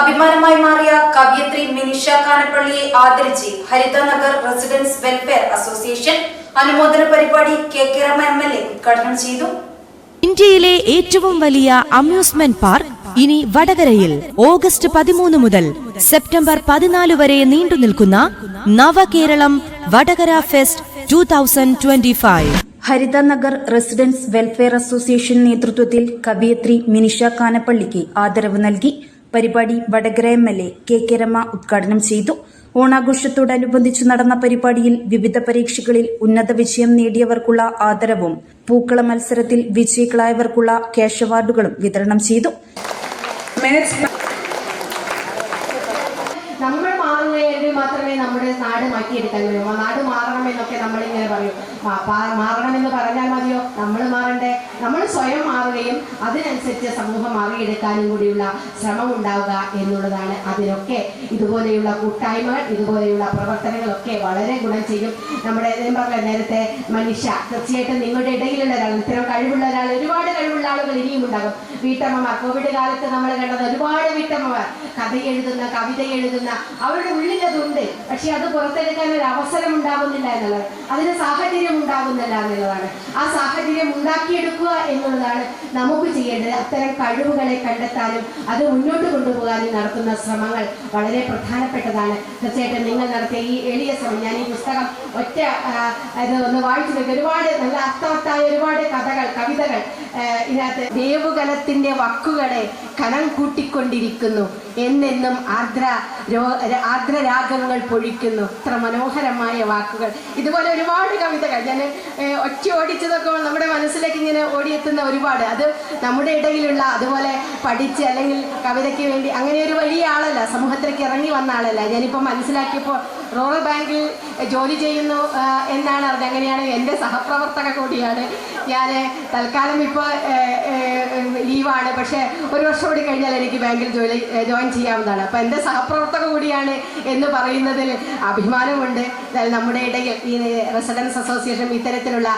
അഭിമാനമായി മാറിയ കവിയത്രി മിനിഷ കാനപ്പള്ളിയെ ആദരിച്ച് ഹരിതനഗർ റെസിഡൻസ് വെൽഫെയർ അസോസിയേഷൻ അനുമോദന പരിപാടി K K Rama M L A ഉദ്ഘാടനം ചെയ്തു. ഇന്ത്യയിലെ ഏറ്റവും വലിയ അമ്യൂസ്മെന്റ് പാർക്ക് ഇനി വടകരയിൽ ഓഗസ്റ്റ് പതിമൂന്ന് മുതൽ സെപ്റ്റംബർ പതിനാല് വരെ നീണ്ടു നിൽക്കുന്ന Navakeralam Vadakara fest two thousand twenty five. Harithanagar residence welfare association നേതൃത്വത്തിൽ കവിയത്രി മിനിഷ കാനപ്പള്ളിക്ക് ആദരവ് നൽകി. പരിപാടി Vadakara M L A K K Rama ഉദ്ഘാടനം ചെയ്തു. ഓണാഘോഷത്തോടനുബന്ധിച്ച് നടന്ന പരിപാടിയിൽ വിവിധ പരീക്ഷകളിൽ ഉന്നത വിജയം നേടിയവർക്കുള്ള ആദരവും പൂക്കള മത്സരത്തിൽ വിജയികളായവർക്കുള്ള ക്യാഷ് അവാർഡുകളും വിതരണം ചെയ്തു minutes നമ്മൾ മാറുകയെങ്കിൽ മാത്രമേ നമ്മുടെ നാട് മാറ്റിയെടുക്കാൻ കഴിയൂ. നാട് മാറണമെന്നൊക്കെ നമ്മളിങ്ങനെ പറയും. മാറണമെന്ന് പറഞ്ഞാൽ മതിയോ? നമ്മൾ മാറണ്ടേ? നമ്മൾ സ്വയം മാറുകയും അതിനനുസരിച്ച് സമൂഹം മാറിയെടുക്കാനും കൂടിയുള്ള ശ്രമം ഉണ്ടാവുക എന്നുള്ളതാണ് അതിനൊക്കെ ഇതുപോലെയുള്ള കൂട്ടായ്മകൾ ഇതുപോലെയുള്ള പ്രവർത്തനങ്ങളൊക്കെ വളരെ ഗുണം ചെയ്യും. നമ്മുടെ ഞാൻ പറഞ്ഞ നേരത്തെ മനുഷ്യ തീർച്ചയായിട്ടും നിങ്ങളുടെ ഇടയിലുള്ള ഒരാൾ ഇത്തരം കഴിവുള്ള ഒരാൾ ഒരുപാട് കഴിവുള്ള ആളുകൾ ഇനിയും ഉണ്ടാകും. വീട്ടമ്മമാർ കോവിഡ് കാലത്ത് നമ്മൾ കണ്ടത് ഒരുപാട് വീട്ടമ്മമാർ കഥ എഴുതുന്ന കവിത എഴുതുന്ന അവരുടെ ഉള്ളിൽ അതുണ്ട് പക്ഷെ അത് പുറത്തെടുക്കാൻ ഒരു അവസരം ഉണ്ടാകുന്നില്ല എന്നുള്ളത്. അതിന് സാഹചര്യം ഉണ്ടാകുന്നില്ല എന്നുള്ളതാണ്. ആ സാഹചര്യം ഉണ്ടാക്കിയെടുക്കുക എന്നുള്ളതാണ് നമുക്ക് ചെയ്യേണ്ടത്. അത്തരം കഴിവുകളെ കണ്ടെത്താനും അത് മുന്നോട്ട് കൊണ്ടുപോകാനും നടത്തുന്ന ശ്രമങ്ങൾ വളരെ പ്രധാനപ്പെട്ടതാണ്. തീർച്ചയായിട്ടും നിങ്ങൾ നടത്തിയ ഈ എളിയ ശ്രമം ഞാൻ ഈ പുസ്തകം ഒറ്റ ഇത് ഒന്ന് വായിച്ചു നോക്കി. ഒരുപാട് നല്ല അർത്ഥവത്തായ ഒരുപാട് കഥകൾ കവിതകൾ ഇതിനകത്ത് ദേവുകലത്തിന്റെ വക്കുകളെ കനം കൂട്ടിക്കൊണ്ടിരിക്കുന്നു. എന്നെന്നും ആർദ്ര ആർദ്രരാഗങ്ങൾ പൊഴിക്കുന്നു. ഇത്ര മനോഹരമായ വാക്കുകൾ. ഇതുപോലെ ഒരുപാട് കവിതകൾ. ഞാൻ ഒറ്റ ഓടിച്ചതൊക്കെ നമ്മുടെ മനസ്സിലേക്ക് ഇങ്ങനെ ഓടിയെത്തുന്ന ഒരുപാട്. അത് നമ്മുടെ ഇടയിലുള്ള അതുപോലെ പഠിച്ച് അല്ലെങ്കിൽ കവിതയ്ക്ക് വേണ്ടി അങ്ങനെ ഒരു വലിയ ആളല്ല. സമൂഹത്തിലേക്ക് ഇറങ്ങി വന്ന ആളല്ല. ഞാനിപ്പോൾ മനസ്സിലാക്കിയപ്പോൾ റൂറൽ ബാങ്കിൽ ജോലി ചെയ്യുന്നു എന്നാണ് അറിഞ്ഞത്. അങ്ങനെയാണ് എന്റെ സഹപ്രവർത്തക കൂടിയാണ്. ഞാൻ തൽക്കാലം ഇപ്പോൾ ലീവാണ്. പക്ഷേ ഒരു വർഷം കൂടി കഴിഞ്ഞാൽ എനിക്ക് ബാങ്കിൽ ജോലി ജോയിൻ ചെയ്യാവുന്നതാണ്. അപ്പം എന്റെ സഹപ്രവർത്തക കൂടിയാണ് എന്ന് പറയുന്നതിൽ അഭിമാനമുണ്ട്. നമ്മുടെ ഇടയിൽ ഈ റെസിഡൻസ് അസോസിയേഷൻ ഇത്തരത്തിലുള്ള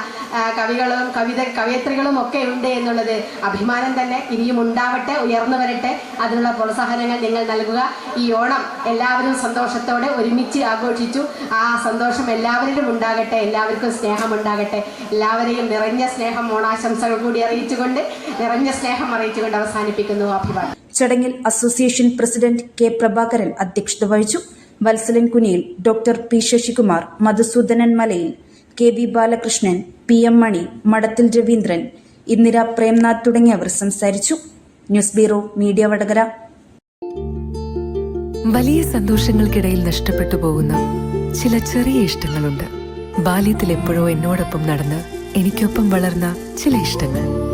കവികളും കവിത കവയത്രികളും ഒക്കെ ഉണ്ട് എന്നുള്ളത് അഭിമാനം തന്നെ ഇനിയും ഉണ്ടാവട്ടെ ഉയർന്നു വരട്ടെ. അതിനുള്ള പ്രോത്സാഹനങ്ങൾ നിങ്ങൾ നൽകുക. ഈ ഓണം എല്ലാവരും സന്തോഷത്തോടെ ഒരുമിച്ച് ആഘോഷിച്ചു. ആ സന്തോഷം എല്ലാവരിലും ഉണ്ടാകട്ടെ എല്ലാവർക്കും സ്നേഹം ഉണ്ടാകട്ടെ എല്ലാവരെയും നിറഞ്ഞ സ്നേഹം ഓണാശംസകൾ കൂടി അറിയിച്ചുകൊണ്ട് നിറഞ്ഞ സ്നേഹം അറിയിച്ചുകൊണ്ട് അവസാനിപ്പിക്കുന്നു. ചടങ്ങിൽ അസോസിയേഷൻ പ്രസിഡന്റ് കെ പ്രഭാകരൻ അധ്യക്ഷത വഹിച്ചു. Valsalan Kuniyil doctor P Sasikumar Madhusoodanan Malayil K V Balakrishnan P M Mani Madathil Raveendran Indira Premnath തുടങ്ങിയവർ സംസാരിച്ചു. News bureau media Vadakara. വലിയ സന്തോഷങ്ങൾക്കിടയിൽ നഷ്ടപ്പെട്ടു പോകുന്ന ചില ചെറിയ ഇഷ്ടങ്ങളുണ്ട്. ബാല്യത്തിൽ എപ്പോഴോ എന്നോടൊപ്പം നടന്ന് എനിക്കൊപ്പം വളർന്ന ചില ഇഷ്ടങ്ങൾ.